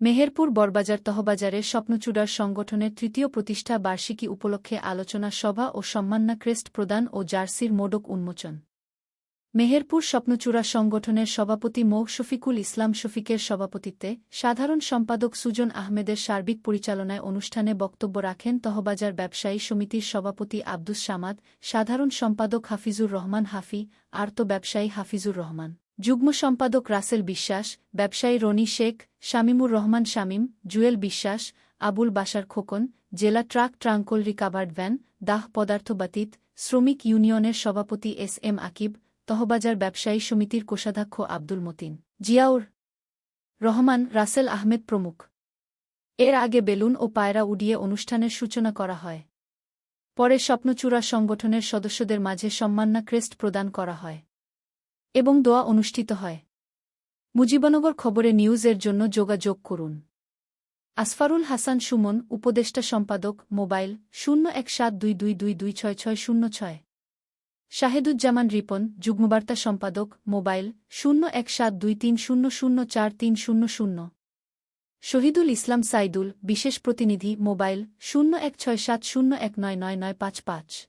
মেহেরপুর বরবাজার তহবাজারের স্বপ্নচূড়ার সংগঠনের তৃতীয় প্রতিষ্ঠা বার্ষিকী উপলক্ষে আলোচনা সভা ও সম্মাননা ক্রেস্ট প্রদান ও জার্সির মোডক উন্মোচন। মেহেরপুর স্বপ্নচূড়া সংগঠনের সভাপতি মৌ. শফিকুল ইসলাম শফিকের সভাপতিত্বে সাধারণ সম্পাদক সুজন আহমেদের সার্বিক পরিচালনায় অনুষ্ঠানে বক্তব্য রাখেন তহবাজার ব্যবসায়ী সমিতির সভাপতি আব্দুস সামাদ, সাধারণ সম্পাদক হাফিজুর রহমান হাফি, আর্ত ব্যবসায়ী হাফিজুর রহমান। যুগ্ম সম্পাদক রাসেল বিশ্বাস, ব্যবসায়ী রনি শেখ, শামিমুর রহমান শামীম, জুয়েল বিশ্বাস, আবুল বাসার খোকন, জেলা ট্রাক ট্রাঙ্কল রিকাভার্ড ভ্যান, দাহ পদার্থ বাতিত, শ্রমিক ইউনিয়নের সভাপতি এস এম আকিব, তহবাজার ব্যবসায়ী সমিতির কোষাধ্যক্ষ আব্দুল মতিন। জিয়াউর রহমান, রাসেল আহমেদ প্রমুখ। এর আগে বেলুন ও পায়রা উড়িয়ে অনুষ্ঠানের সূচনা করা হয়। পরে স্বপ্নচূড়া সংগঠনের সদস্যদের মাঝে সম্মাননা ক্রেস্ট প্রদান করা হয়। এবং দোয়া অনুষ্ঠিত হয়। মুজিবনগর খবরে নিউজের জন্য যোগাযোগ করুন। আসফারুল হাসান সুমন, উপদেষ্টা সম্পাদক, মোবাইল শূন্য এক সাত দুই দুই দুই দুই ছয় ছয় শূন্য ছয়। শাহেদুজ্জামান রিপন, যুগ্মবার্তা সম্পাদক, মোবাইল শূন্য এক সাত দুই তিন শূন্য শূন্য চার তিন শূন্য শূন্য। শহীদুল ইসলাম সাইদুল, বিশেষ প্রতিনিধি, মোবাইল শূন্য এক ছয় সাত শূন্য এক নয় নয় নয় পাঁচ পাঁচ।